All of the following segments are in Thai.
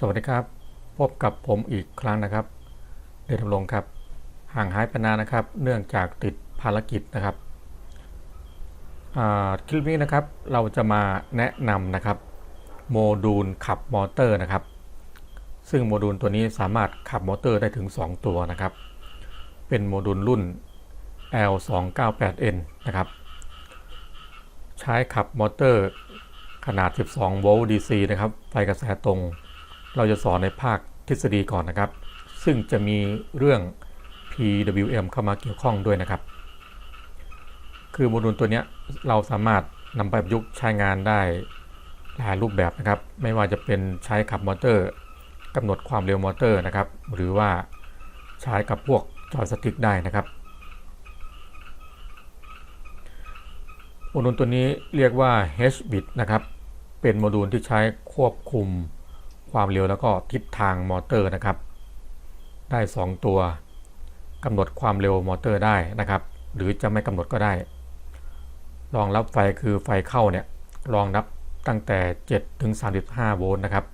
สวัสดีครับ พบกับผมอีกครั้งนะครับ เดชดำรงครับ ห่างหายไปนานนะครับ เนื่องจากติดภารกิจนะครับคลิปนี้นะครับเราจะมาแนะนำนะครับโมดูลขับมอเตอร์นะครับ ซึ่งโมดูลตัวนี้สามารถขับมอเตอร์ได้ถึง 2 ตัวนะครับ เป็นโมดูลรุ่น L298N นะครับ ใช้ขับมอเตอร์ขนาด 12 โวลต์ DC นะครับ ไฟกระแสตรง เราจะสอนในภาคทฤษฎีก่อนนะครับ ซึ่งจะมีเรื่อง PWM เข้ามาเกี่ยวข้องด้วยนะครับ คือโมดูลตัวนี้เราสามารถนำไปประยุกต์ใช้งานได้หลายรูปแบบนะครับ ไม่ว่าจะเป็นใช้ขับมอเตอร์กำหนดความเร็วมอเตอร์นะครับ หรือว่าใช้กับพวกจอยสติ๊กได้นะครับโมดูลตัวนี้เรียกว่า H-bit นะครับ เป็นโมดูลที่ใช้ควบคุม ความเร็วแล้วก็ทิศทางมอเตอร์นะครับ ได้ 2 ตัวกำหนดความเร็วมอเตอร์ได้นะครับ หรือจะไม่กำหนดก็ได้ รองรับไฟคือไฟเข้าเนี่ยรองรับตั้งแต่ 7 ถึง 35 โวลต์นะครับ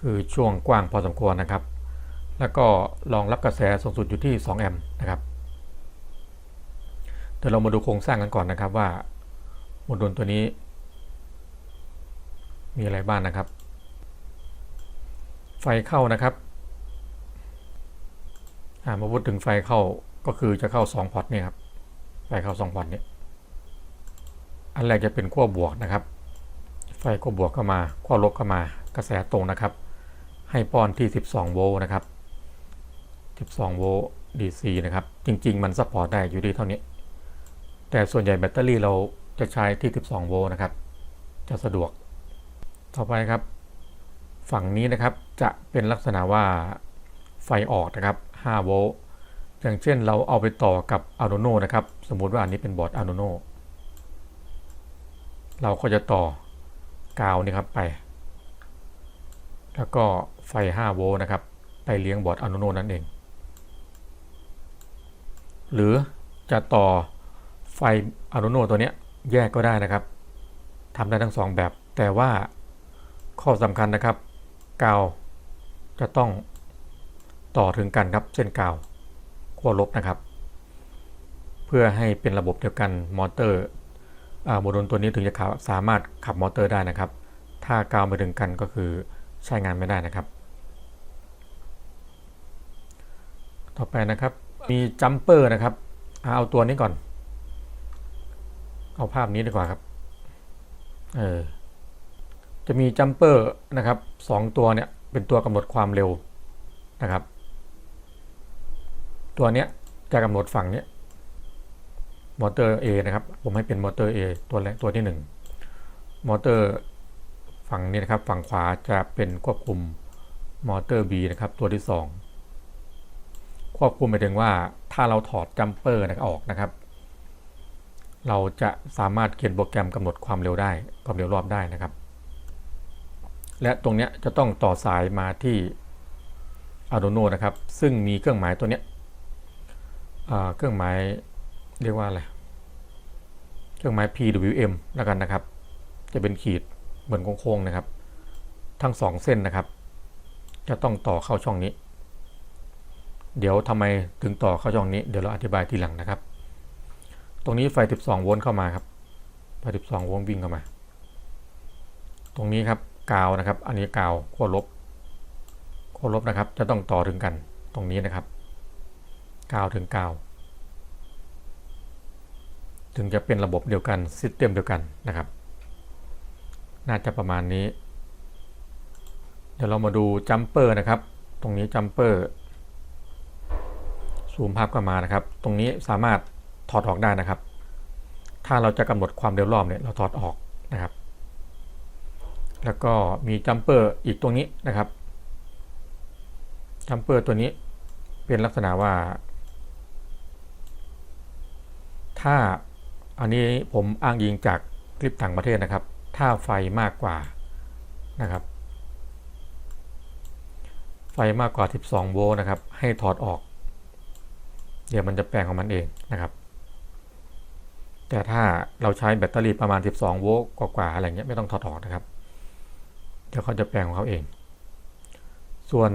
คือช่วงกว้างพอสมควรนะครับ แล้วก็รองรับกระแสสูงสุดอยู่ที่ 2 แอมป์นะครับเดี๋ยวเรามาดูโครงสร้างกันก่อนนะครับว่าโมดูลตัวนี้ มีอะไรบ้างนะครับ ไฟเข้านะครับมาพูดถึงไฟเข้าก็คือจะเข้า2พอร์ตเนี่ยครับ ไฟเข้า2พอร์ตเนี่ย อันแรกจะเป็นขั้วบวกนะครับ ไฟขั้วบวกเข้ามาขั้วลบเข้ามากระแสตรงนะครับ ให้ป้อนที่ 12 โวลต์นะครับ 12 โวลต์ DC นะครับ จริง ๆ มันซัพพอร์ตได้อยู่ที่เท่านี้ แต่ส่วนใหญ่แบตเตอรี่เราจะใช้ที่ 12 โวลต์นะครับ จะสะดวก ต่อไปครับ ฝั่งนี้นะครับ จะเป็นลักษณะว่าไฟออกนะครับ 5 โวลต์ อย่างเช่นเราเอาไปต่อกับ Arduino นะครับ สมมุติว่าอันนี้เป็นบอร์ด Arduino เราก็จะต่อกาวนี่ครับไป แล้วก็ไฟ 5 โวลต์นะครับ ไปเลี้ยงบอร์ด Arduino นั่นเอง หรือจะต่อไฟ Arduino ตัวเนี้ยแยกก็ได้นะครับทำได้ทั้ง 2 แบบ แต่ว่าข้อสำคัญนะครับกาว จะต้องต่อถึงกันครับเส้นกาวขั้วลบนะครับ เพื่อให้เป็นระบบเดียวกันมอเตอร์โมดูลตัวนี้ถึงจะขับสามารถขับมอเตอร์ได้นะครับ ถ้ากาวไม่ถึงกันก็คือใช้งานไม่ได้นะครับ ต่อไปนะครับมีจัมเปอร์นะครับเอาตัวนี้ก่อน เอาภาพนี้ดีกว่าครับเออจะมีจัมเปอร์นะครับสองตัวเนี่ย เป็นตัวกำหนดความเร็วนะครับ ตัวเนี้ยจะกำหนดฝั่งเนี้ยมอเตอร์ A นะครับ ผมให้เป็นมอเตอร์ A ตัวแรกตัวที่ 1 มอเตอร์ฝั่งนี้นะครับ ฝั่งขวาจะเป็นควบคุมมอเตอร์ B นะครับ ตัวที่ 2 ควบคุมหมายถึงว่าถ้าเราถอดจัมเปอร์นะออกนะครับ เราจะสามารถเขียนโปรแกรมกำหนดความเร็วได้ความเร็วรอบได้นะครับ และตรงนี้จะต้องต่อสายมาที่ Arduino นะครับ ซึ่งมีเครื่องหมายตัวเนี้ยเครื่องหมายเรียกว่าอะไร เครื่องหมาย PWM แล้วกันนะครับ จะเป็นขีดเหมือนโค้งๆนะครับ ทั้งสองเส้นนะครับ จะต้องต่อเข้าช่องนี้ เดี๋ยวทำไมถึงต่อเข้าช่องนี้ เดี๋ยวเราอธิบายทีหลังนะครับ ตรงนี้ไฟ 12 โวลต์เข้ามาครับ ไฟ 12 โวลต์วิ่งเข้ามา ตรงนี้ครับ กาวนะครับ อันนี้กาวขั้วลบขั้วลบนะครับ จะต้องต่อถึงกันตรงนี้นะครับกาวถึงกาวถึงจะเป็นระบบเดียวกันซิสเต็มเดียวกันนะครับ น่าจะประมาณนี้ เดี๋ยวเรามาดูจัมเปอร์นะครับ ตรงนี้จัมเปอร์ซูมภาพก็มานะครับ ตรงนี้สามารถถอดออกได้นะครับ ถ้าเราจะกำหนดความเร็วรอบเนี่ยเราถอดออกนะครับ แล้วก็มีจัมเปอร์อีกตรงนี้นะครับจัมเปอร์ตัวนี้เป็นลักษณะว่า ถ้าอันนี้ผมอ้างอิงจากคลิปต่างประเทศนะครับ ถ้าไฟมากกว่านะครับ ไฟมากกว่า 12 โวลต์นะครับ ให้ถอดออก เดี๋ยวมันจะแปลงของมันเองนะครับ แต่ถ้าเราใช้แบตเตอรี่ประมาณ 12 โวลต์กว่าๆอะไรเงี้ยไม่ต้องถอดออกนะครับ เดี๋ยวเขาจะแปลงของเขาเอง ส่วน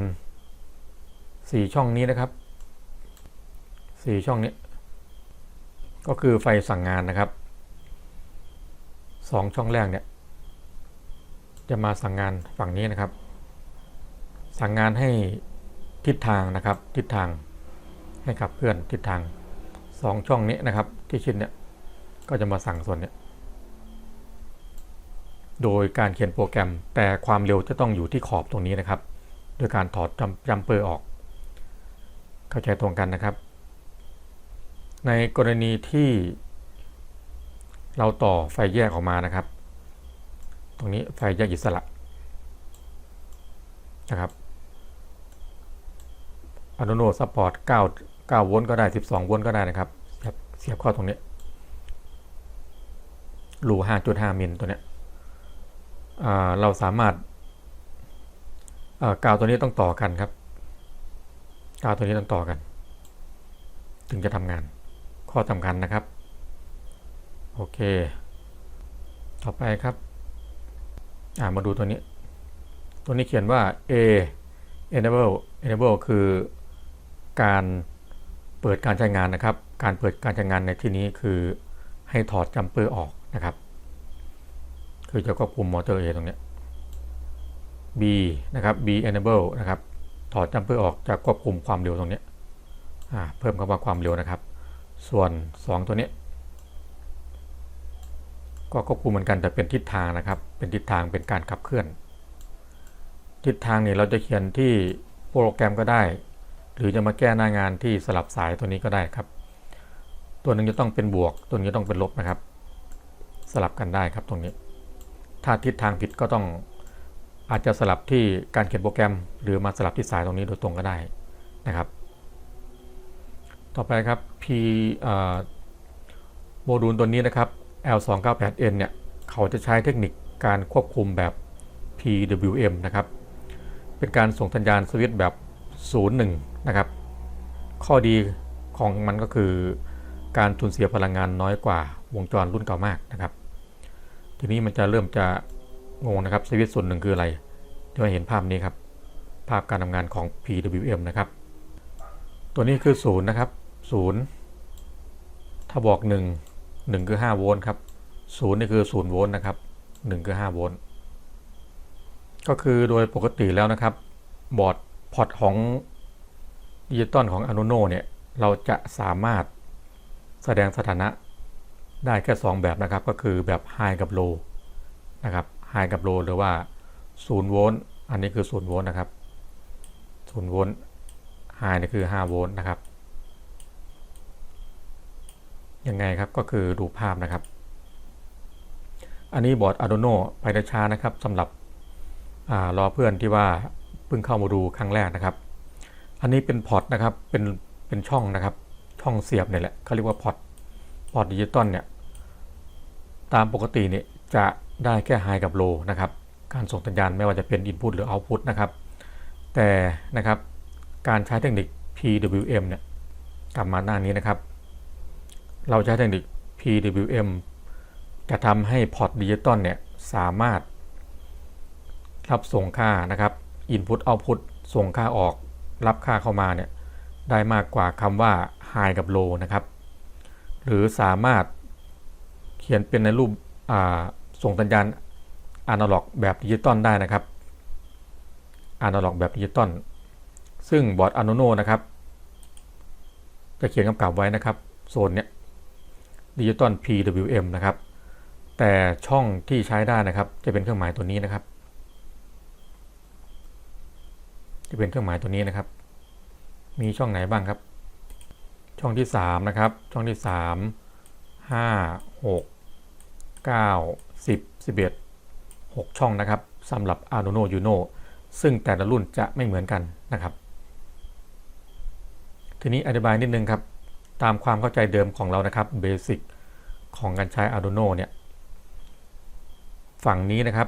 สี่ช่องนี้นะครับสี่ช่องนี้ ก็คือไฟสั่งงานนะครับสองช่องแรกเนี่ย จะมาสั่งงานฝั่งนี้นะครับ สั่งงานให้ทิศทางนะครับ ทิศทางให้ขับเคลื่อนทิศทางสองช่องนี้นะครับ ที่ชิดเนี่ยก็จะมาสั่งส่วนเนี้ย โดยการเขียนโปรแกรม แต่ความเร็วจะต้องอยู่ที่ขอบตรงนี้นะครับ โดยการถอดจัมเปอร์ออก เข้าใจตรงกันนะครับ ในกรณีที่เราต่อไฟแยกออกมานะครับ ตรงนี้ไฟแยกอิสระนะครับ Arduino Support 9 9โวลต์ก็ได้ 12โวลต์ก็ได้นะครับ เสียบเข้าตรงนี้รู 5.5 มิลตัวเนี้ย เราสามารถกาวตัวนี้ต้องต่อกันครับ กาวตัวนี้ต้องต่อกัน ถึงจะทำงาน ข้อสำคัญนะครับ โอเค ต่อไปครับมาดูตัวนี้ ตัวนี้เขียนว่า A enable enable คือการเปิดการใช้งานนะครับ การเปิดการใช้งานในที่นี้คือให้ถอดจัมเปอร์ออกนะครับ คือจะควบคุมมอเตอร์ A ตรงนี้ B นะครับ B enable นะครับ ถอดจัมเปอร์ออกจะควบคุมความเร็วตรงนี้เพิ่มคำว่าความเร็วนะครับ ส่วน 2 ตัวนี้ ก็ควบคุมเหมือนกันแต่เป็นทิศทางนะครับ เป็นทิศทางเป็นการขับเคลื่อน ทิศทางนี่เราจะเขียนที่โปรแกรมก็ได้ หรือจะมาแก้หน้างานที่สลับสายตัวนี้ก็ได้ครับ ตัวนึงจะต้องเป็นบวก ตัวนี้ต้องเป็นลบนะครับ สลับกันได้ครับตรงนี้ ถ้าทิศทางผิดก็ต้องอาจจะสลับที่การเขียนโปรแกรม หรือมาสลับที่สายตรงนี้โดยตรงก็ได้นะครับ ต่อไปครับ P โมดูลตัวนี้นะครับ L298N เนี่ย เขาจะใช้เทคนิคการควบคุมแบบ PWM นะครับ เป็นการส่งสัญญาณสวิตช์แบบ 01 นะครับ ข้อดีของมันก็คือการสูญเสียพลังงานน้อยกว่าวงจรรุ่นเก่ามากนะครับ ทีนี้มันจะเริ่มจะงงนะครับสวิตส่วนหนึ่งคืออะไรจะเห็นภาพนี้ครับ ภาพการทำงานของ PWM นะครับ ตัวนี้คือ0นย์นะครับ0ถ้าบอก 1 1 คือ 5 โวลต์ครับ0นี่คือ0โวลต์นะครับ 1 คือ 5 โวลต์ก็คือโดยปกติแล้วนะครับ บอร์ดพอร์ตของดิจิตอลของ Arduino เนี่ย เราจะสามารถแสดงสถานะ ได้แค่ 2 แบบนะครับ ก็คือแบบ High กับ Low นะครับ High กับ Low หรือว่า0โวลต์อันนี้คือ0โวลต์นะครับ0โวลต์ High นี่คือ5โวลต์นะครับยังไงครับก็คือดูภาพนะครับ อันนี้บอร์ด Arduino ไปได้ช้านะครับสำหรับรอเพื่อนที่ว่าเพิ่งเข้ามาดูครั้งแรกนะครับ อันนี้เป็นพอร์ตนะครับเป็นเป็นช่องนะครับช่องเสียบเนี่ยแหละเขาเรียกว่าพอร์ตพอร์ตดิจิตอลเนี่ย ตามปกติเนี่ยจะได้แค่ไฮกับโลนะครับ การส่งสัญญาณไม่ว่าจะเป็น Input หรือ Output นะครับ แต่นะครับการใช้เทคนิค PWM เนี่ยกลับมาหน้านี้นะครับ เราใช้เทคนิค PWM จะทำให้พอร์ตดิจิตอลเนี่ยสามารถรับส่งค่านะครับ Input Output ส่งค่าออกรับค่าเข้ามาเนี่ยได้มากกว่าคำว่า High กับ Low นะครับ หรือสามารถ เขียนเป็นในรูปส่งสัญญาณอะนาล็อกแบบดิจิตอลได้นะครับอะนาล็อกแบบดิจิตอลซึ่งบอร์ด Arduino นะครับ จะเขียนกำกับไว้นะครับ โซนเนี้ยดิจิตอล PWM นะครับ แต่ช่องที่ใช้ได้นะครับ จะเป็นเครื่องหมายตัวนี้นะครับ จะเป็นเครื่องหมายตัวนี้นะครับ มีช่องไหนบ้างครับ ช่องที่ 3 นะครับ ช่องที่ 3 5 6 9 10 11 6 ช่องนะครับสำหรับ Arduino Uno ซึ่งแต่ละรุ่นจะไม่เหมือนกันนะครับ ทีนี้อธิบายนิดนึงครับ ตามความเข้าใจเดิมของเรานะครับเบสิกของการใช้ Arduino เนี่ย ฝั่งนี้นะครับ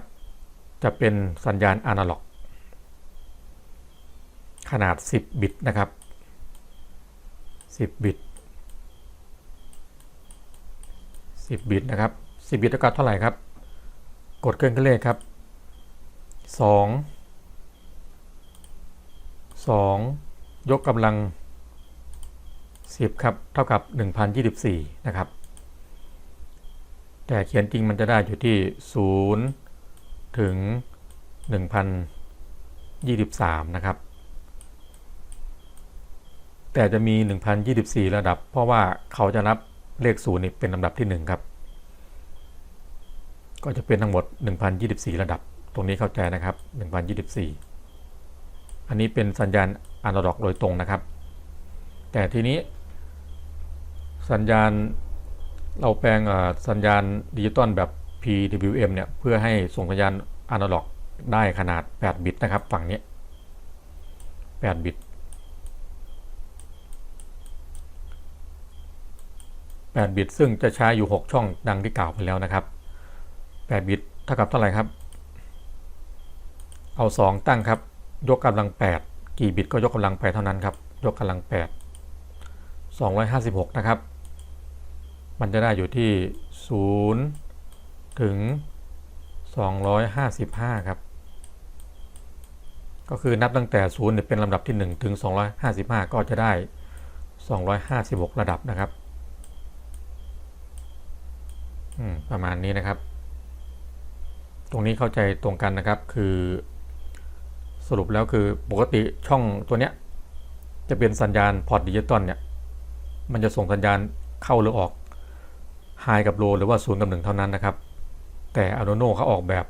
จะเป็นสัญญาณอนาล็อก ขนาด 10 บิตนะครับ 10 บิต 10 บิตนะครับ 10บิตเท่ากับเท่าไหร่ครับ กดเครื่องคิดเลขครับ2 2ยกกำลัง10ครับเท่ากับ1024นะครับ แต่เขียนจริงมันจะได้อยู่ที่0ถึง1023นะครับแต่จะมี 1024 ระดับ เพราะว่าเขาจะนับเลข0นี่เป็นลำดับที่ 1 ครับ ก็จะเป็นทั้งหมด 1024 ระดับ ตรงนี้เข้าใจนะครับ 1024 อันนี้เป็นสัญญาณอนาล็อกโดยตรงนะครับ แต่ทีนี้ สัญญาณเราแปลงสัญญาณดิจิตอลแบบ PWM เนี่ย เพื่อให้ส่งสัญญาณอนาล็อกได้ขนาด 8 บิตนะครับ ฝั่งนี้ 8 บิต 8 บิต ซึ่งจะใช้อยู่ 6 ช่องดังที่กล่าวไปแล้วนะครับ 8 บิตเท่ากับเท่าไหร่ครับ เอา 2 ตั้งครับ ยกกำลัง 8 กี่บิตก็ยกกำลังไปเท่านั้นครับ ยกกำลัง 8 256 นะครับ มันจะได้อยู่ที่ 0 ถึง 255 ครับ ก็คือนับตั้งแต่ 0เนี่ยเป็นลำดับที่ 1 ถึง 255 ก็จะได้ 256 ระดับนะครับประมาณนี้นะครับ ตรงนี้เข้าใจตรงกันนะครับ คือสรุปแล้วคือปกติช่องตัวเนี้ยจะเป็นสัญญาณพอร์ตดิจิตอลเนี่ย มันจะส่งสัญญาณเข้าหรือออกไฮกับโลหรือว่า0กับ1เท่านั้นนะครับ แต่ Arduino เขาออกแบบ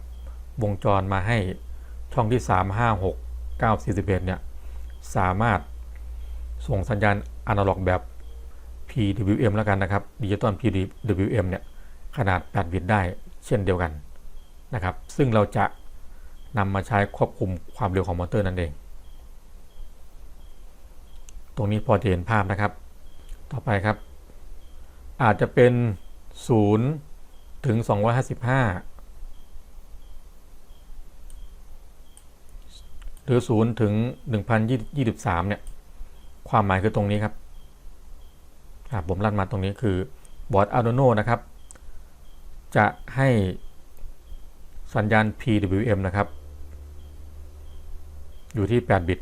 วงจรมาให้ช่องที่ 3 5 6 9 41 เนี่ย สามารถส่งสัญญาณอนาล็อกแบบ PWM แล้วกันนะครับดิจิตอล PWM เนี่ย ขนาด 8 บิตได้เช่นเดียวกัน นะครับ ซึ่งเราจะนำมาใช้ควบคุมความเร็วของมอเตอร์นั่นเอง ตรงนี้พอจะเห็นภาพนะครับ ต่อไปครับ อาจจะเป็น 0 ถึง 255 หรือ 0 ถึง 1023 เนี่ย ความหมายคือตรงนี้ครับผมลั่นมาตรงนี้คือบอร์ด Arduino นะครับ จะให้ สัญญาณ PWM นะครับ อยู่ที่ 8 บิต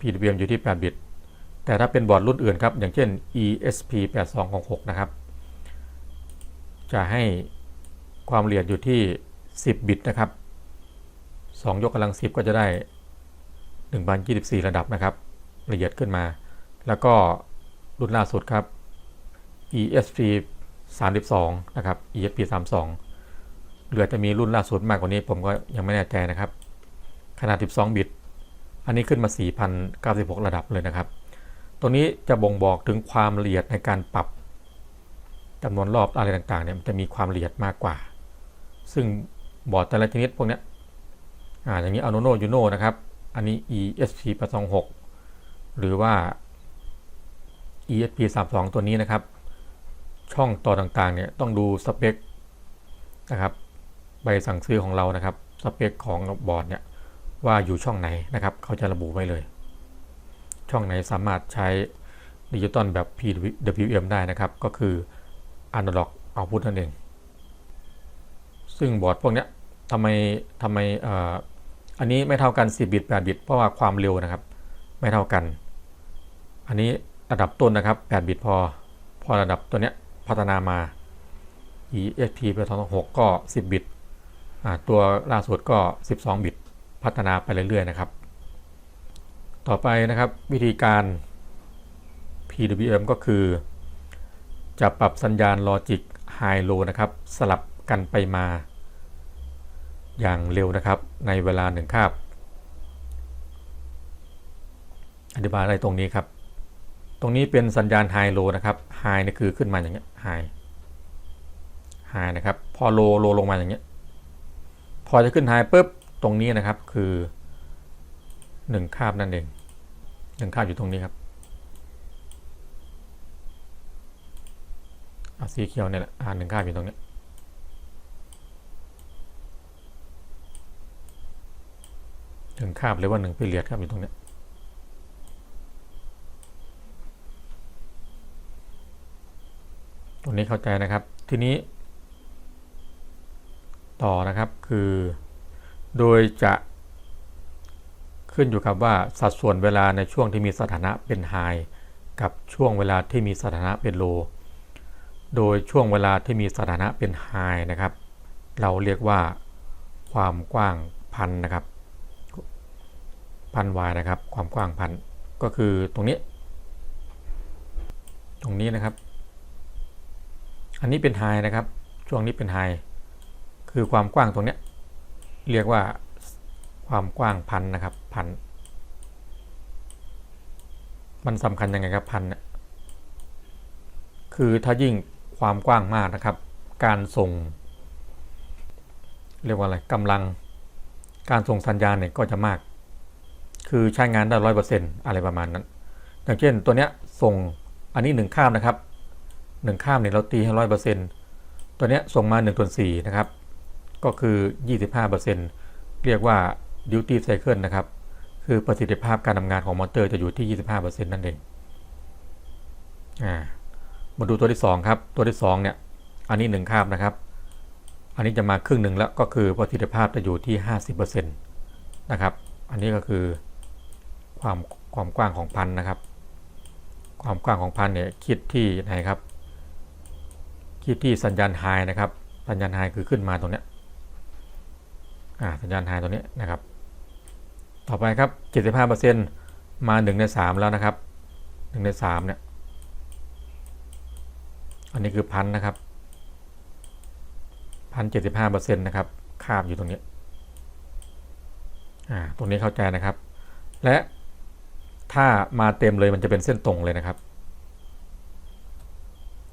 PWM อยู่ที่ 8 บิต แต่ถ้าเป็นบอร์ดรุ่นอื่นครับ อย่างเช่น ESP 8266นะครับ จะให้ความละเอียดอยู่ที่ 10 บิตนะครับ 2 ยกกำลัง 10 ก็จะได้1024 ระดับนะครับละเอียดขึ้นมา แล้วก็รุ่นล่าสุดครับ ESP 32 นะครับ ESP 32เหลือจะมีรุ่นล่าสุดมากกว่านี้ ผมก็ยังไม่แน่ใจนะครับ ขนาด 12 บิต อันนี้ขึ้นมา 4,096 ระดับเลยนะครับตัวนี้จะบ่งบอกถึงความละเอียดในการปรับจำนวนรอบอะไรต่างๆเนี่ยมันจะมีความละเอียดมากกว่า ซึ่งบอร์ดแต่ละชนิดพวกนี้อ่าอย่างนี้ Arduino Uno นะครับ อันนี้ ESP 826หรือว่า ESP 32ตัวนี้นะครับ ช่องต่อต่างๆเนี่ยต้องดูสเปคนะครับใบสั่งซื้อของเรานะครับสเปคของบอร์ดเนี่ยว่าอยู่ช่องไหนนะครับเขาจะระบุไว้เลย ช่องไหนสามารถใช้ดิจิตอลแบบ PWM ได้นะครับ ก็คือ Analog Output นั่นเอง ซึ่งบอร์ดพวกนี้ทำไมทำไมอันนี้ไม่เท่ากัน 10 บิต 8 บิต เพราะว่าความเร็วนะครับ ไม่เท่ากัน อันนี้ระดับต้นนะครับ 8 บิตพอ พอระดับตัวเนี้ย พัฒนามา ESP ไป226 ก็ 10 บิต ตัวล่าสุดก็ 12 บิต พัฒนาไปเรื่อยๆนะครับ ต่อไปนะครับวิธีการ PWM ก็คือ จะปรับสัญญาณลอจิกไฮโลนะครับ สลับกันไปมาอย่างเร็วนะครับในเวลาหนึ่งคาบ อธิบายอะไรตรงนี้ครับ ตรงนี้เป็นสัญญาณไฮโลนะครับไฮนี่คือขึ้นมาอย่างเงี้ยไฮไฮนะครับ พอโลโลลงมาอย่างเงี้ย พอจะขึ้นไฮปุ๊บตรงนี้นะครับคือ1คาบนั่นเอง1คาบอยู่ตรงนี้ครับสีเขียวเนี่ยแหละอ่าหนึ่งคาบอยู่ตรงนี้หนึ่งคาบหรือว่าหนึ่งพิเรียดครับอยู่ตรงนี้ต รงนี้เข้าใจนะครับ ทีนี้ ต่อนะครับคือ โดยจะขึ้นอยู่กับว่าสัดส่วนเวลาในช่วงที่มีสถานะเป็นไฮกับช่วงเวลาที่มีสถานะเป็นโลโดยช่วงเวลาที่มีสถานะเป็นไฮนะครับ เราเรียกว่าความกว้างพันนะครับ พันวายนะครับ ความกว้างพันก็คือตรงนี้ ตรงนี้นะครับ อันนี้เป็นไฮนะครับ ช่วงนี้เป็นไฮคือความกว้างตรงเนี้ยเรียกว่าความกว้างพันนะครับพันมันสำคัญยังไงครับพันเนี่ยคือถ้ายิ่งความกว้างมากนะครับ การส่ง เรียกว่าอะไรกำลังการส่งสัญญาณเนี่ยก็จะมาก คือใช้งานได้ร้อยเปอร์เซ็นต์อะไรประมาณนั้น อย่างเช่นตัวเนี้ยส่งอันนี้หนึ่งข้ามนะครับ หนึ่งข้ามเนี่ยเราตีให้ร้อยเปอร์เซ็นต์ตัวเนี้ยส่งมา1นึ่งส่วนสี่นะครับ ก็คือ25%เรียกว่า duty cycle นะครับ คือประสิทธิภาพการทำงานของมอเตอร์จะอยู่ที่25%นั่นเอง อ่า มาดูตัวที่2ครับ ตัวที่2เนี่ย อันนี้1คาบนะครับ อันนี้จะมาครึ่งหนึ่งแล้วก็คือประสิทธิภาพจะอยู่ที่50%นะครับ อันนี้ก็คือความความกว้างของพันนะครับ ความกว้างของพันเนี่ยคิดที่ไหนครับ คิดที่สัญญาณไฮนะครับ สัญญาณไฮคือขึ้นมาตรงเนี้ยอ่าสัญญาณไฮตัวนี้นะครับ ต่อไปครับ75%มา1ใน3แล้วนะครับ1ใน3เนี่ยอันนี้คือพันนะครับพันเจ็ดสิบห้าเปอร์เซ็นต์นะครับคาบอยู่ตรงนี้อ่าตรงนี้เข้าใจนะครับ และถ้ามาเต็มเลยมันจะเป็นเส้นตรงเลยนะครับ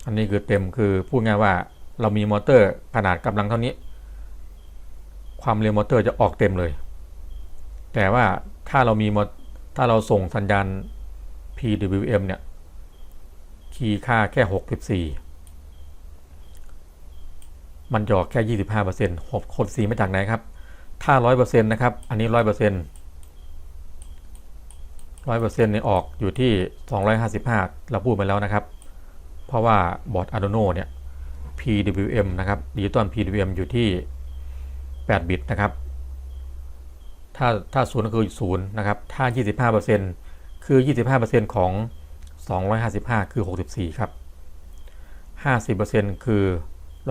อันนี้คือเต็มคือพูดง่ายว่าเรามีมอเตอร์ขนาดกำลังเท่านี้ ความเร็วมอเตอร์จะออกเต็มเลย แต่ว่าถ้าเรามีถ้าเราส่งสัญญาณ PWM เนี่ย คีย์ค่าแค่ 64 มันจอกแค่ 25%หกคนสีมาจากไหนครับ ถ้า 100%นะครับ อันนี้ 100% 100%เนี่ยออกอยู่ที่ 255 เราพูดไปแล้วนะครับ เพราะว่าบอร์ด Arduino เนี่ย PWM นะครับดิจิตอล PWM อยู่ที่ 8 บิตนะครับ ถ้าถ้าศูนย์ก็คือศูนย์นะครับ ถ้า 25%คือ 25%ของ 255 คือ 64 ครับ 50%คือ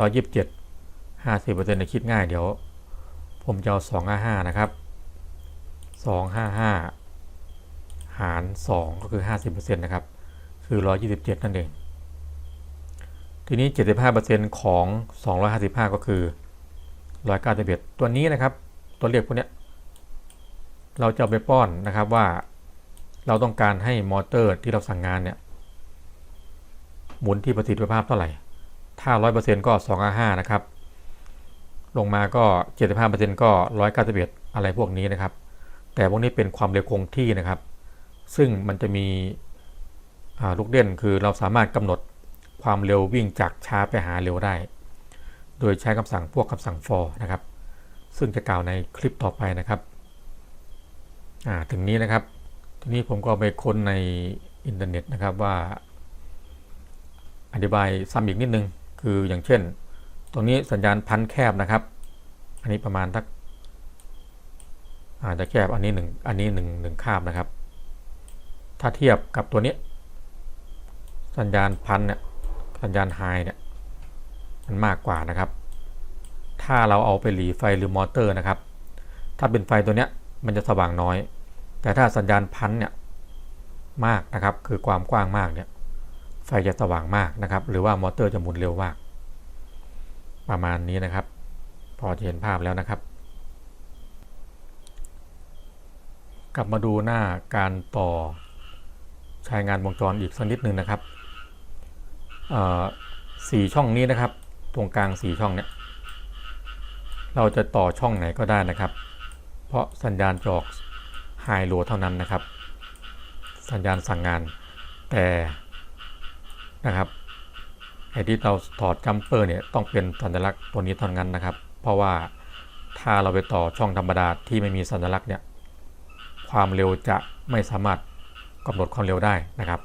127 50%ในคิดง่ายเดี๋ยว ผมจะเอา255 นะครับ 255 หาร 2 ก็คือ 50%นะครับ คือ 127 นั่นเอง ทีนี้ 75%ของ 255 ก็คือ 191 ตัวนี้นะครับ ตัวเลขพวกนี้เราจะไปป้อนนะครับว่าเราต้องการให้มอเตอร์ที่เราสั่งงานเนี่ยหมุนที่ประสิทธิภาพเท่าไหร่ ถ้า 100%ก็255นะครับ ลงมาก็ 75%ก็191อะไรพวกนี้นะครับ แต่พวกนี้เป็นความเร็วคงที่นะครับ ซึ่งมันจะมีลูกเด่นคือเราสามารถกำหนด ความเร็ววิ่งจากช้าไปหาเร็วได้ โดยใช้คำสั่งพวกคำสั่ง for นะครับ ซึ่งจะกล่าวในคลิปต่อไปนะครับถึงนี้นะครับ ทีนี้ผมก็ไปค้นในอินเทอร์เน็ตนะครับว่า อธิบายซ้ำอีกนิดนึง คืออย่างเช่น ตรงนี้สัญญาณพันแคบนะครับ อันนี้ประมาณทักอาจจะแคบอันนี้หนึ่งอันนี้หนึ่งหนึ่งคาบนะครับ ถ้าเทียบกับตัวนี้ สัญญาณพันเนี่ย สัญญาณไฮเนี่ยมันมากกว่านะครับ ถ้าเราเอาไปหลีไฟหรือมอเตอร์นะครับ ถ้าเป็นไฟตัวเนี้ยมันจะสว่างน้อย แต่ถ้าสัญญาณพันเนี่ยมากนะครับ คือความกว้างมากเนี่ยไฟจะสว่างมากนะครับ หรือว่ามอเตอร์จะหมุนเร็วมาก ประมาณนี้นะครับ พอจะเห็นภาพแล้วนะครับ กลับมาดูหน้าการต่อใช้งานวงจรอีกสักนิดหนึ่งนะครับ สี่ช่องนี้นะครับ ตรงกลางสี่ช่องเนี่ยเราจะต่อช่องไหนก็ได้นะครับ เพราะสัญญาณจอกไฮโลเท่านั้นนะครับ สัญญาณสั่งงานแต่นะครับไอ้ที่เราถอดจัมเปอร์เนี่ยต้องเป็นสัญลักษณ์ตัวนี้เท่านั้นนะครับ เพราะว่าถ้าเราไปต่อช่องธรรมดาที่ไม่มีสัญลักษณ์เนี่ยความเร็วจะไม่สามารถกำหนดความเร็วได้นะครับ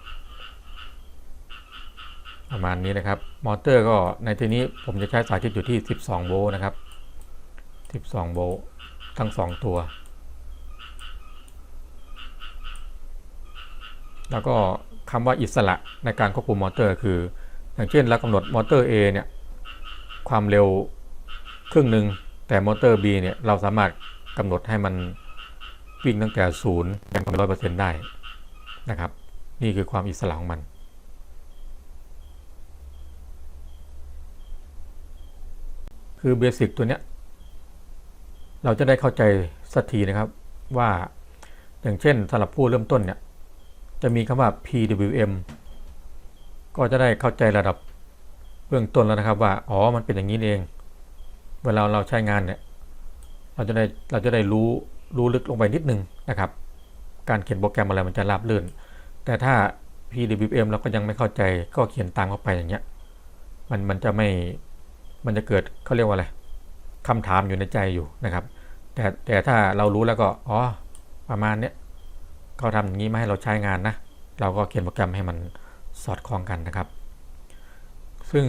ประมาณนี้นะครับ มอเตอร์ก็ในที่นี้ผมจะใช้สายที่อยู่ที่ 12 โวลต์นะครับ 12 โวลต์ทั้ง 2 ตัว แล้วก็คำว่าอิสระในการควบคุมมอเตอร์คือ อย่างเช่นเรากำหนดมอเตอร์ A เนี่ย ความเร็วครึ่งหนึ่งแต่มอเตอร์ B เนี่ย เราสามารถกำหนดให้มันวิ่งตั้งแต่ศูนย์ยันร้อยเปอร์เซ็นต์ได้นะครับ นี่คือความอิสระของมัน คือเบสิกตัวเนี้ยเราจะได้เข้าใจสักทีนะครับว่าอย่างเช่นสำหรับผู้เริ่มต้นเนี่ยจะมีคำว่า PWM ก็จะได้เข้าใจระดับเบื้องต้นแล้วนะครับว่าอ๋อมันเป็นอย่างนี้เอง เวลาเราใช้งานเนี่ยเราจะได้เราจะได้รู้รู้ลึกลงไปนิดนึงนะครับ การเขียนโปรแกรมอะไรมันจะราบรื่น แต่ถ้า PWM เราก็ยังไม่เข้าใจก็เขียนตามเข้าไปอย่างเงี้ยมันมันจะไม่ มันจะเกิดเขาเรียกว่าอะไรคำถามอยู่ในใจอยู่นะครับ แต่แต่ถ้าเรารู้แล้วก็อ๋อประมาณเนี้ยเขาทำอย่างนี้มาให้เราใช้งานนะ เราก็เขียนโปรแกรมให้มันสอดคล้องกันนะครับ ซึ่ง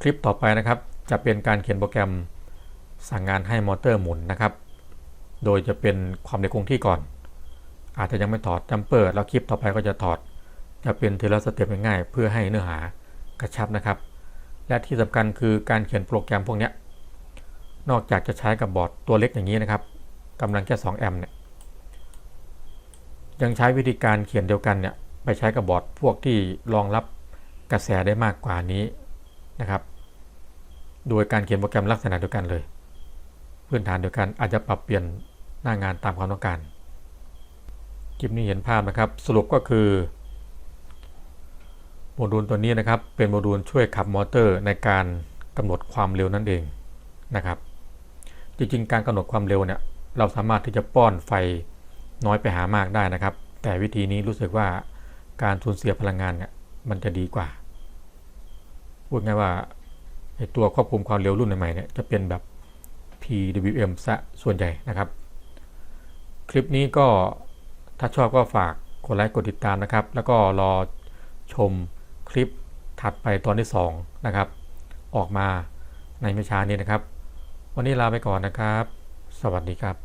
คลิปต่อไปนะครับ จะเป็นการเขียนโปรแกรมสั่งงานให้มอเตอร์หมุนนะครับ โดยจะเป็นความเร็วคงที่ก่อน อาจจะยังไม่ถอดจัมเปอร์ แล้วคลิปต่อไปก็จะถอด จะเป็นทีละสเต็ปง่ายๆเพื่อให้เนื้อหากระชับนะครับ และที่สำคัญคือการเขียนโปรแกรมพวกนี้นอกจากจะใช้กับบอร์ดตัวเล็กอย่างนี้นะครับกำลังแค่2แอมป์เนี่ยยังใช้วิธีการเขียนเดียวกันเนี่ยไปใช้กับบอร์ดพวกที่รองรับกระแสได้มากกว่านี้นะครับ โดยการเขียนโปรแกรมลักษณะเดียวกันเลย พื้นฐานเดียวกันอาจจะปรับเปลี่ยนหน้างานตามความต้องการคลิปนี้เห็นภาพนะครับ สรุปก็คือ โมดูลตัวนี้นะครับเป็นโมดูลช่วยขับมอเตอร์ในการกำหนดความเร็วนั่นเองนะครับ จริงๆ การกำหนดความเร็วเนี่ยเราสามารถที่จะป้อนไฟน้อยไปหามากได้นะครับ แต่วิธีนี้รู้สึกว่าการสูญเสียพลังงานเนี่ยมันจะดีกว่าพูดง่ายว่าไอตัวควบคุมความเร็วรุ่นใหม่ๆเนี่ยจะเป็นแบบ PWM ซะส่วนใหญ่นะครับ คลิปนี้ก็ถ้าชอบก็ฝากกดไลค์กดติดตามนะครับ แล้วก็รอชม ลิปถัดไปตอนที่2นะครับ ออกมาในไม่ช้านี้นะครับ วันนี้ลาไปก่อนนะครับ สวัสดีครับ